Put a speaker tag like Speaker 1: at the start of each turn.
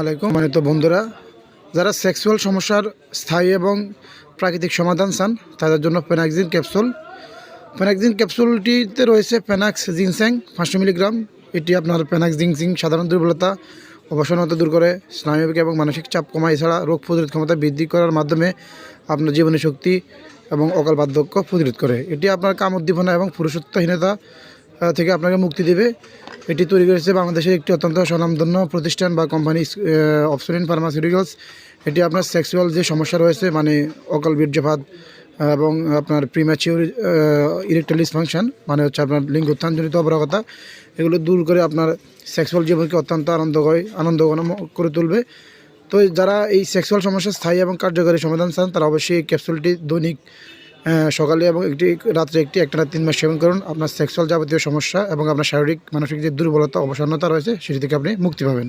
Speaker 1: আলাইকুম। মানে তো বন্ধুরা, যারা সেক্সুয়াল সমস্যার স্থায়ী এবং প্রাকৃতিক সমাধান চান, তাদের জন্য পেনাক্সিন ক্যাপসুল পেনাক্সিন ক্যাপসুলটিতে রয়েছে পেনাক্স জিনস্যাং পাঁচশো মিলিগ্রাম। এটি আপনার পেনাক্স জিনসিং সাধারণ দুর্বলতা, অবসন্নতা দূর করে, স্নায়বিক এবং মানসিক চাপ কমায়। এছাড়া রোগ প্রতিরোধ ক্ষমতা বৃদ্ধি করার মাধ্যমে আপনার জীবনী শক্তি এবং অকাল বার্ধক্য প্রতিরোধ করে। এটি আপনার কাম উদ্দীপনা এবং পুরুষত্বহীনতা থেকে আপনাকে মুক্তি দেবে। এটি তৈরি করেছে বাংলাদেশের একটি অত্যন্ত স্বনামধন্য প্রতিষ্ঠান বা কোম্পানি অপসরিন ফার্মাসিউটিক্যালস এটি আপনার সেক্সুয়াল যে সমস্যা রয়েছে মানে অকাল বীর্যপাত আহ, এবং আপনার প্রিম্যাচিউর ইরেকটাল ডিসফাংশন মানে হচ্ছে আপনার লিঙ্গ উত্থানজনিত অপরাগতা এগুলো দূর করে আপনার সেক্সুয়াল জীবনকে অত্যন্ত আনন্দময় আনন্দঘন করে তুলবে। তো যারা এই সেক্সুয়াল সমস্যার স্থায়ী এবং কার্যকরী সমাধান চান তারা অবশ্যই এই ক্যাপসুলটি দৈনিক সকালে এবং একটি রাত্রে একটি, একটা তিন মাস সেবন করুন। আপনার সেক্সুয়াল যাবতীয় সমস্যা এবং আপনার শারীরিক, মানসিক যে দুর্বলতা, অবসন্নতা রয়েছে, সেটি থেকে আপনি মুক্তি পাবেন।